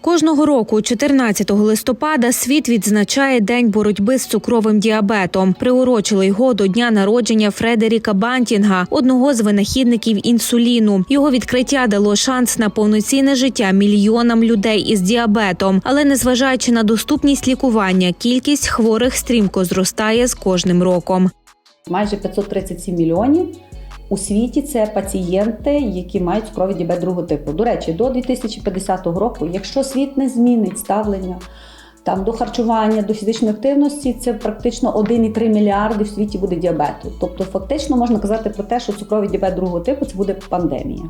Кожного року, 14 листопада, світ відзначає День боротьби з цукровим діабетом. Приурочили його до дня народження Фредеріка Бантінга, одного з винахідників інсуліну. Його відкриття дало шанс на повноцінне життя мільйонам людей із діабетом. Але незважаючи на доступність лікування, кількість хворих стрімко зростає з кожним роком. Майже 537 мільйонів. У світі це пацієнти, які мають цукровий діабет другого типу. До речі, до 2050 року, якщо світ не змінить ставлення там до харчування, до фізичної активності, це практично 1,3 мільярди в світі буде діабету. Тобто, фактично можна казати про те, що цукровий діабет другого типу це буде пандемія.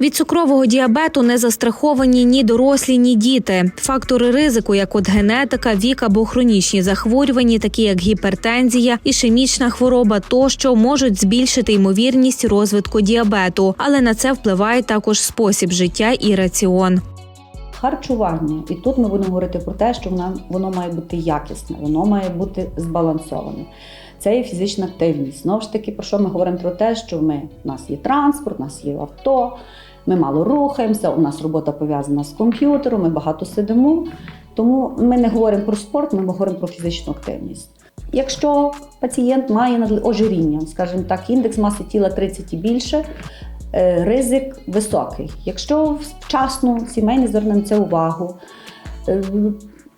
Від цукрового діабету не застраховані ні дорослі, ні діти. Фактори ризику, як от генетика, вік або хронічні захворювання, такі як гіпертензія, ішемічна хвороба, тощо можуть збільшити ймовірність розвитку діабету, але на це впливає також спосіб життя і раціон. Харчування, і тут ми будемо говорити про те, що воно, воно має бути якісне, воно має бути збалансоване. Це є фізична активність. Знову ж таки, про що ми говоримо про те, що ми, у нас є транспорт, у нас є авто, ми мало рухаємося, у нас робота пов'язана з комп'ютером, ми багато сидимо. Тому ми не говоримо про спорт, ми говоримо про фізичну активність. Якщо пацієнт має ожиріння, скажімо так, індекс маси тіла 30 і більше, ризик високий. Якщо вчасно сімейний зверне на це увагу, е,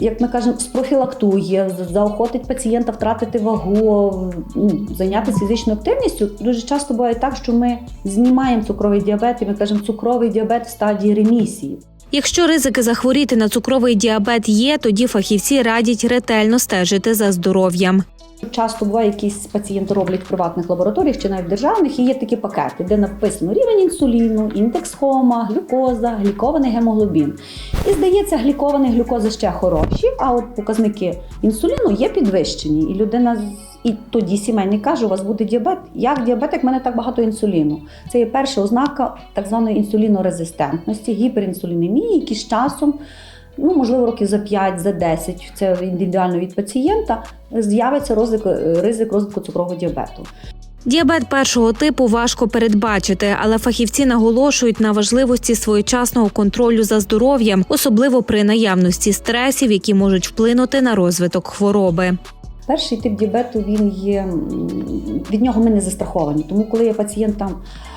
як ми кажемо, спрофілактує, заохотить пацієнта втратити вагу, ну, зайнятися фізичною активністю. Дуже часто буває так, що ми знімаємо цукровий діабет, і ми кажемо, цукровий діабет в стадії ремісії. Якщо ризики захворіти на цукровий діабет є, тоді фахівці радять ретельно стежити за здоров'ям. Часто буває, якісь пацієнти роблять в приватних лабораторіях чи навіть державних, і є такі пакети, де написано рівень інсуліну, індекс хома, глюкоза, глікований гемоглобін. І здається, глікований глюкоза ще хороші, а от показники інсуліну є підвищені. І людина і тоді сімейний каже, у вас буде діабет. Як діабет, як в мене так багато інсуліну? Це є перша ознака так званої інсулінорезистентності, гіперінсулінемії, які з часом ну можливо років за 5, за 10, це індивідуально від пацієнта, з'явиться ризик, ризик розвитку цукрового діабету. Діабет першого типу важко передбачити, але фахівці наголошують на важливості своєчасного контролю за здоров'ям, особливо при наявності стресів, які можуть вплинути на розвиток хвороби. Перший тип діабету він є від нього ми не застраховані. Тому коли я пацієнтам. е,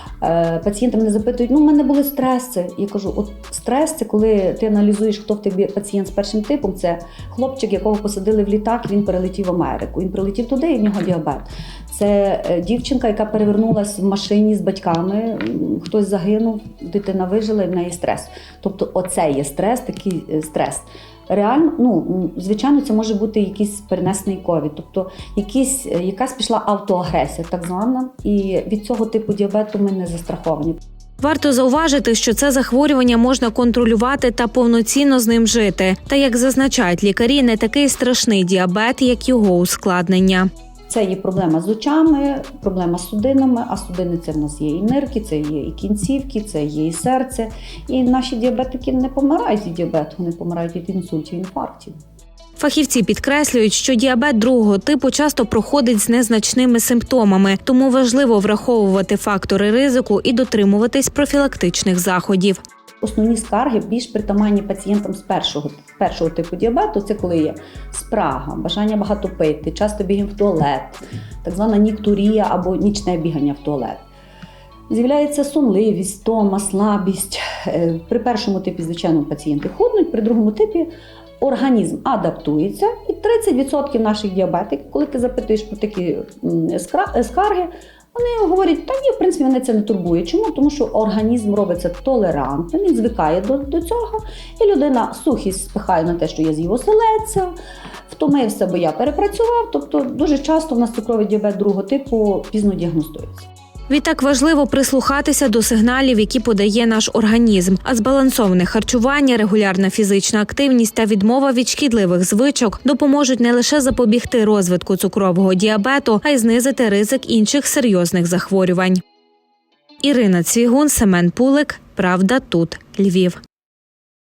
Пацієнти мене запитують, ну в мене були стреси. Я кажу, от стрес це коли ти аналізуєш, хто в тебе пацієнт з першим типом. Це хлопчик, якого посадили в літак, він перелетів в Америку. Він прилетів туди, і в нього діабет. Це е, дівчинка, яка перевернулася в машині з батьками. Хтось загинув, дитина вижила, і в неї стрес. Тобто, оце є стрес, такий е, стрес. Реально, ну звичайно, це може бути якийсь перенесений ковід, тобто якісь, е, якась пішла автоагресія, так звана, і від цього типу діабету ми не застраховані. Варто зауважити, що це захворювання можна контролювати та повноцінно з ним жити. Та як зазначають лікарі, не такий страшний діабет, як його ускладнення. Це є проблема з очами, проблема з судинами, а судини це в нас є і нирки, це є і кінцівки, це є і серце. І наші діабетики не помирають від діабету, вони помирають від інсультів, інфарктів. Фахівці підкреслюють, що діабет другого типу часто проходить з незначними симптомами, тому важливо враховувати фактори ризику і дотримуватись профілактичних заходів. Основні скарги більш притаманні пацієнтам з першого, першого типу діабету. Це коли є спрага, бажання багато пити, часто бігаємо в туалет, так звана ніктурія або нічне бігання в туалет. З'являється сонливість, стома, слабість. Е, При першому типі, звичайно, пацієнти худнуть, при другому типі організм адаптується, і 30% наших діабетиків, коли ти запитуєш про такі скарги, вони говорять, та ні, в принципі, мене це не турбує. Чому? Тому що організм робиться толерантним, він звикає до, до цього, і людина сухість спихає на те, що я його оселедця, втомився, бо я перепрацював. Тобто дуже часто в нас цукровий діабет другого типу пізно діагностується. Відтак важливо прислухатися до сигналів, які подає наш організм. А збалансоване харчування, регулярна фізична активність та відмова від шкідливих звичок допоможуть не лише запобігти розвитку цукрового діабету, а й знизити ризик інших серйозних захворювань. Ірина Цвігун, Семен Пулик. Правда тут Львів.